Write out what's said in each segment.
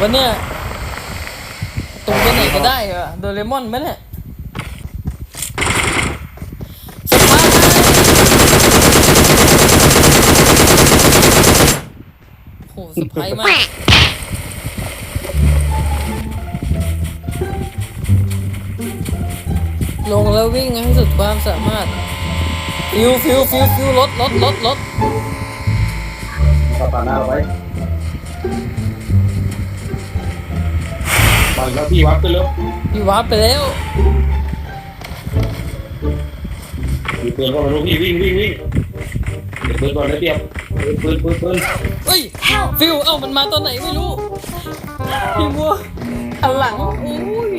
อะไรวะเนี่ยตรงไปไหนก็ได้เหรอโดเรมอนไหมเนี่ยสปายโหสปมากลงแล้ววิ่งให้สุดความสามารถ ฟิวฟิวฟิวฟิวรถรถรถรถต่อตาหน้าเราไว้ ไปแล้วพี่วัดไปแล้วพี่วาร์ปไปแล้ว มีปืนก็มาลูกพี่วิ่งวิ่งวิ่งเดี๋ยวปืนก่อนได้เปรียบปืนปืนปืนปืนเฮ้ยฟิวเอ้ามันมาตอนไหนไม่รู้ พี่มัวหันหลังโอ้ย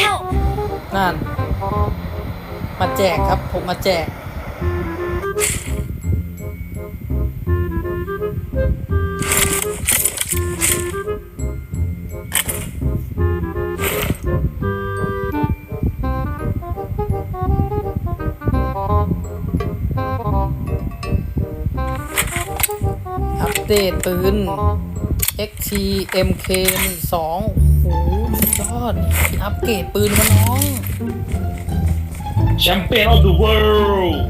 Help! นั่น มาแจกครับ ผมมาแจก เดตปืน XT MK 1 2โอ้โหสุดยอดพี่อัปเกรดปืนมาน้องแชมเปี้ยนออฟเดอะเวิลด์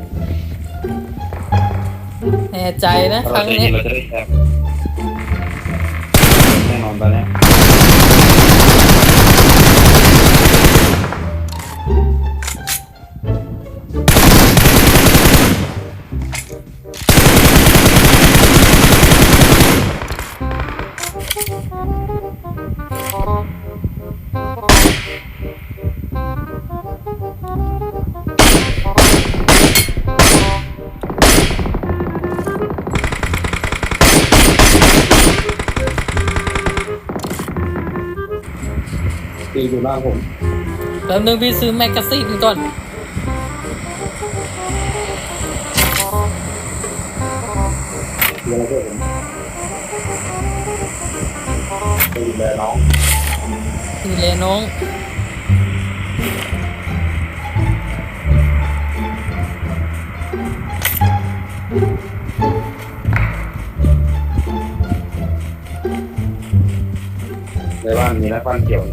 แน่ใจนะคเรารั้งจะนี้ยินเราจะได้แชมป์แน่นอนตอนนี้ ตีอยู่หน้าผมแป๊บนึงพี่ซื้อแมกกาซีนก่อน เดี๋ยวเราเจอผมไปดูแลน้องดูแลน้องในบ้านมีนักปั้นเกี่ยว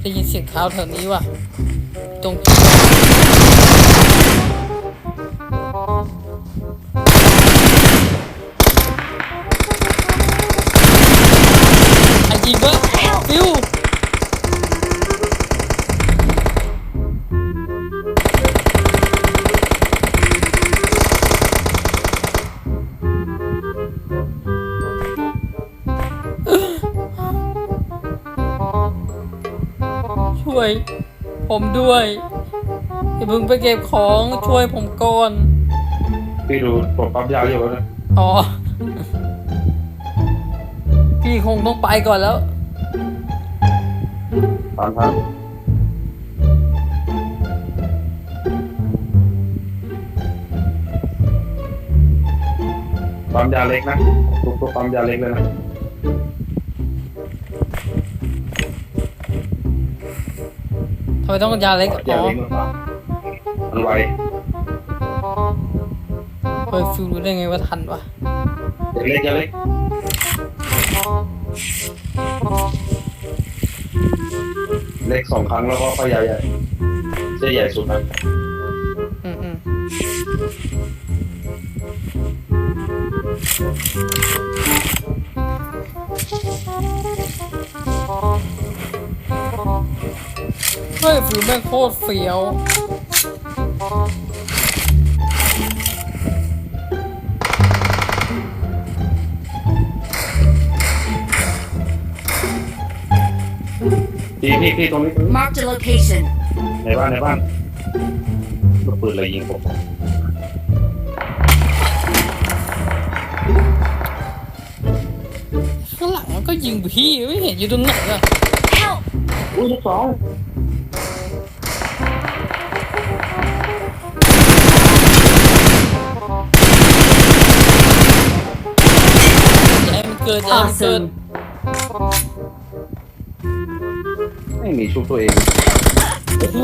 ได้ยินเสียงเท้าแถวนี้ว่ะตรง ผมด้วยอย่าเพิ่งไปเก็บของช่วยผมก่อนพี่ดูปลดปั๊บยาวอยู่แล้วนะอ๋อ พี่คงต้องไปก่อนแล้วตามทันปั๊มยาเล็กนะทุกตัวปั๊มยาเล็กเลยนะ ไมต้องยาเล็กยาอ๋อเล็กมันปั๊มมันไวเฮ้ยฟิวรู้ได้ไงว่าทันวะยาเล็กยาเล็กเล็กสองครั้งแล้วก็ค่อยยาใหญ่เส้นใหญ่สุดนะอืมอืม เฮ้ยฟิวแม่งโคตรเฟี้ยวพี่พี่พี่ตรงนี้ตรงนี้ Marked a location. ในบ้านในบ้านลูกปืนอะไรยิงผม ข้างหลังมันก็ยิงพี่ไม่เห็นอยู่ตรงไหนอะ Help! อุ้ยลูกสอง อย่าให้มันเกิดอย่าให้มันเกิด Awesome. ไม่มีชุบตัวเองโอ้โห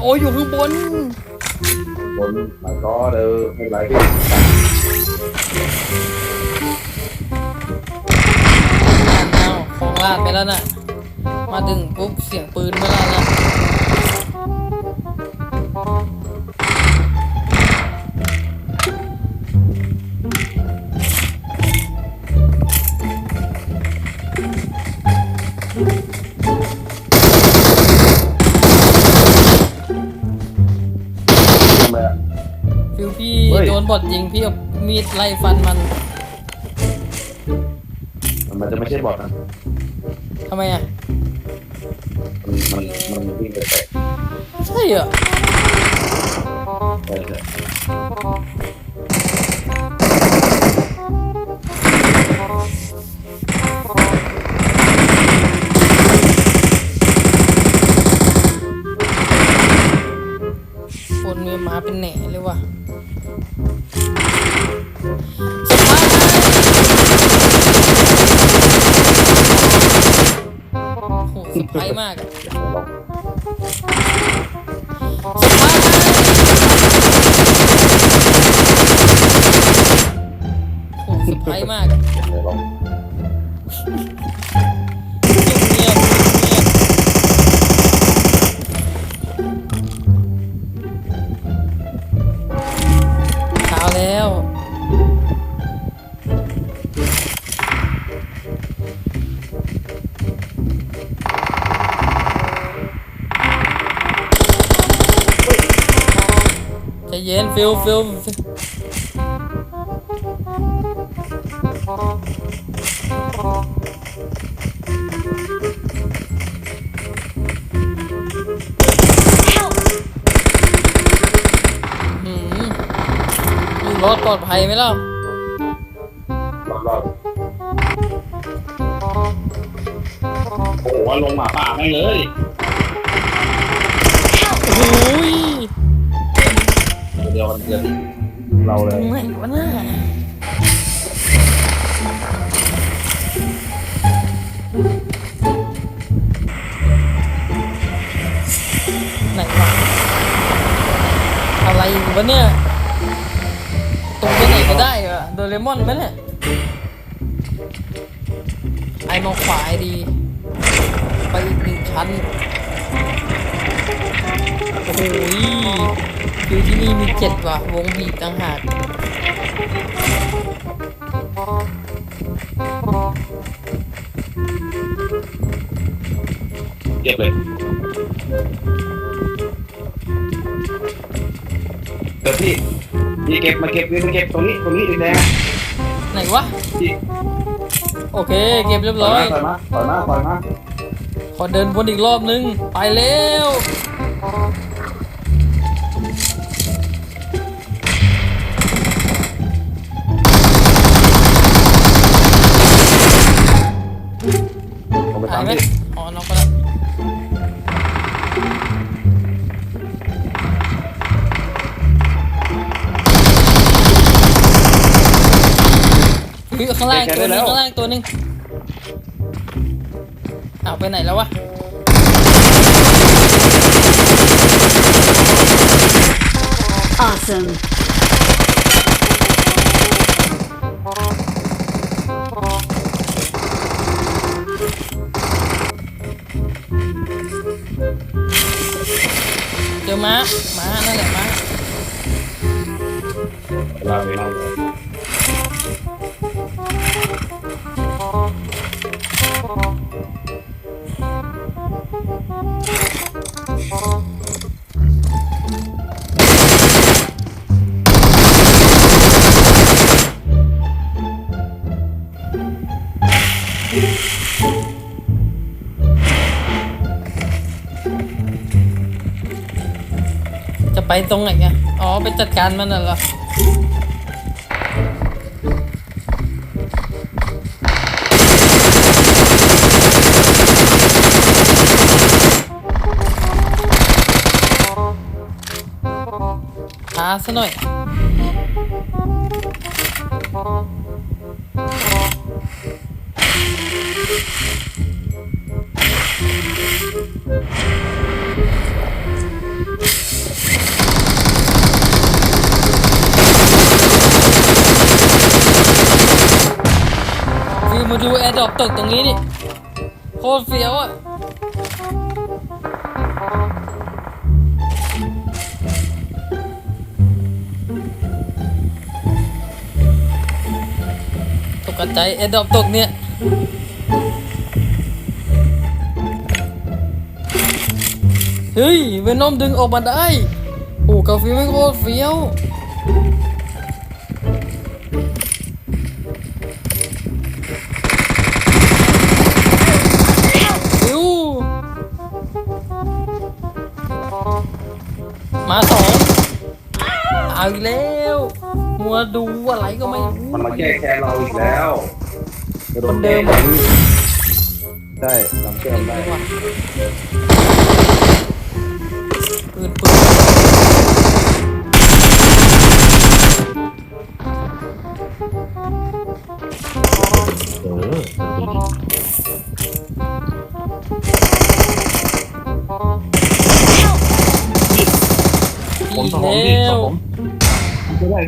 โอ้ยอยู่ข้างบนบนมาก็เด้อไม่เป็นไรพี่ลาดเอาของลาดไปแล้วน่ะ มาถึงปุ๊บเสียงปืนเมื่อไหร่ละ โดนบอดยิงพี่เอามีดไล่ฟันมันมันจะไม่ใช่บอทนะทำไมอะ มันมันมันวิ่งไปแตะใช่เหรอใช่ใช่คนมีหมาเป็นแหน่เลยว่ะ สไปมากอะลองสไปโหสไปมาก ฟิลฟิลหืมอยู่รอดปลอดภัยไหมเล่ารอบรอบโอ้โหลงหมาป่าไม่งเลยโอ้ย เดียวกันเกินเราเลยไหนวะน่าไหนวะอะไรอยู่วะเนี่ยตรงไปไหนก็ได้เหรอโดเรมอนไหมเนี่ยไอมองขวาไอดี ไปอีกหนึ่งชั้น โอ้โห คือที่นี่มีเจ็ดว่ะ วงบีบต่างหากเก็บเลยเดี๋ยวพี่พี่เก็บมาเก็บนี่มาเก็บตรงนี้ตรงนี้แดงไหนวะ ๆพี่โอเค เก็บเรียบปล่ร้ออยย มาปล่อยมาปล่อยมาขอเดินวนอีกรอบนึง ไปเร็วาตายมไหมพี่อ๋อน็อกไปแล้วอยู่ข้างล่างตัวหนึงข้างล่างตัวหนึงอ้าวไปไหนแล้ววะ Awesome. อม้าม้านั่นแหละม้า ลาไป ไปตรงไหนอะอ๋อ ไปจัดการมันน่ะเหรอช้าซะหน่อย มาดูแอร์ดรอปตกตรงนี้นี่โคตรเฟี้ยวอะตกกระจายแอร์ดรอปตกเนี่ยเฮ้ยเวนอมดึงออกมาได้ โอ้กาแฟไม่โคตรเฟี้ยว มาสองเอาอีกแล้วมัวดูอะไรก็ไม่รู้มันมาแก้แค้นเราอีกแล้วคนเดิมใช่จำแก้มได้ แล้วไม่ได้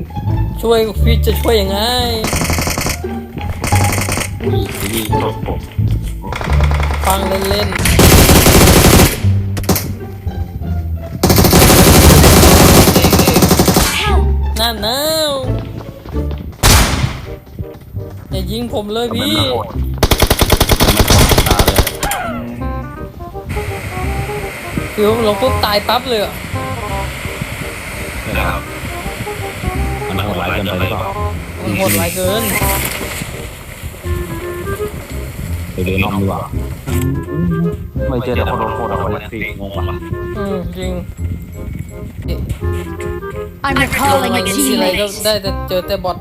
ช่วยฟิตจะช่วยยังไงนี่จบผมฟังเล่น Help! ๆหน้าหนาวอย่ายิงผมเลยพี่ตาเลยฟิวลงปุ๊บตายปั๊บเลยอะ นะครับมันโหดร้ายเกินไปหรือเปล่ามันโหดร้ายเกินไปเดินน้องดีกว่าไม่เจอแต่คนโหดๆอะวันนี้สิงงปะอืมจริง I'm recalling a ทีไรก็ teammate. ได้แต่เจอแต่บอท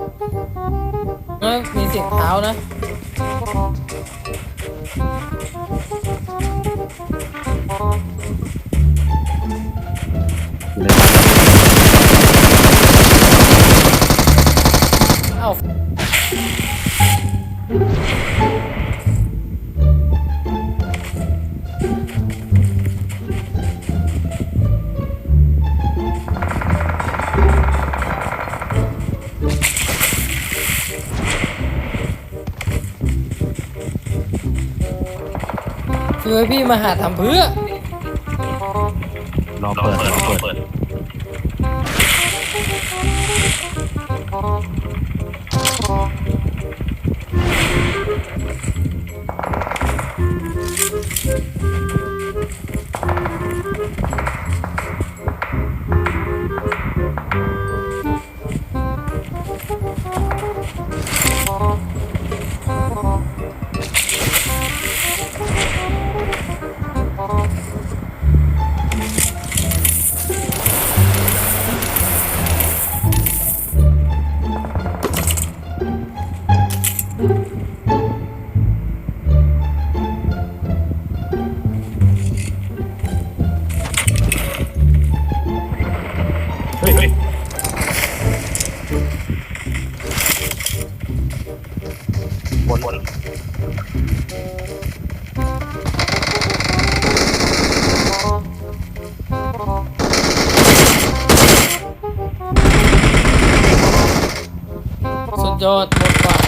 เอ้ยมีเสียงเท้านะ เคือให้พี่มาหาทำเพื่อ รอเปิดรอเปิด ยอดหมดกว่า